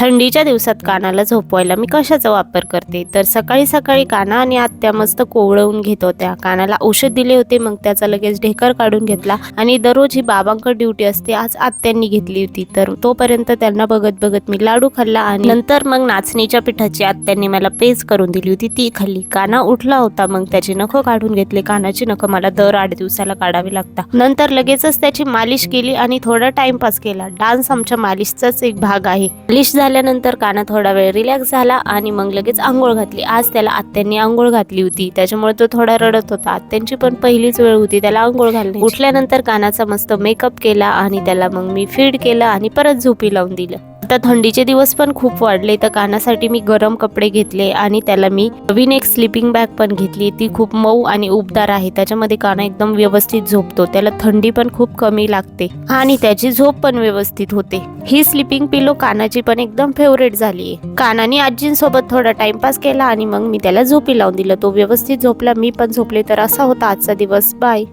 थंडीच्या दिवसात कानाला झोपवायला मी कशाचा वापर करते? तर सकाळी सकाळी काना आणि आत्या मस्त कोवळवून घेत होत्या. कानाला औषध दिले होते मग त्याचा लगेच ढेकर काढून घेतला आणि दररोज ही बाबांकडे ड्युटी असते आज आत्यांनी घेतली होती. तर तोपर्यंत त्यांना बघत बघत मी लाडू खाल्ला आणि नंतर मग नाचणीच्या पिठाची आत्यांनी मला पेज करून दिली होती. ती खाल्ली. काना उठला होता मग त्याची नखं काढून घेतले. कानाची नखं मला दर आठ दिवसाला काढावी लागतात नंतर लगेचच त्याची मालिश केली आणि थोडा टाइमपास केला. डान्स आमच्या मालिशचाच एक भाग आहे. मालिश झाल्यानंतर काना थोडा वेळ रिलॅक्स झाला आणि मग लगेच आंघोळ घातली. आज त्याला आत्यांनी आंघोळ घातली होती. त्याच्यामुळे तो थोडा रडत होता. आत्यांची पण पहिलीच वेळ होती. त्याला आंघोळ घालणे उठल्यानंतर कानाचा मस्त मेकअप केला आणि त्याला मग मी फीड केलं आणि परत झोपी लावून दिलं. आता थंडीचे दिवस पण खूप वाढले. तर कानासाठी मी गरम कपडे घेतले आणि त्याला मी नवीन एक स्लिपिंग बॅग पण घेतली. ती खूप मऊ आणि उबदार आहे. त्याच्यामध्ये काना एकदम व्यवस्थित झोपतो. त्याला थंडी पण खूप कमी लागते आणि त्याची झोप पण व्यवस्थित होते. ही स्लिपिंग पिलो कानाची पण एकदम फेवरेट झाली आहे कानाने आजींसोबत थोडा टाइमपास केला आणि मग मी त्याला झोपी लावून दिलं. तो व्यवस्थित झोपला. मी पण झोपले. तर असा होता आजचा दिवस. बाय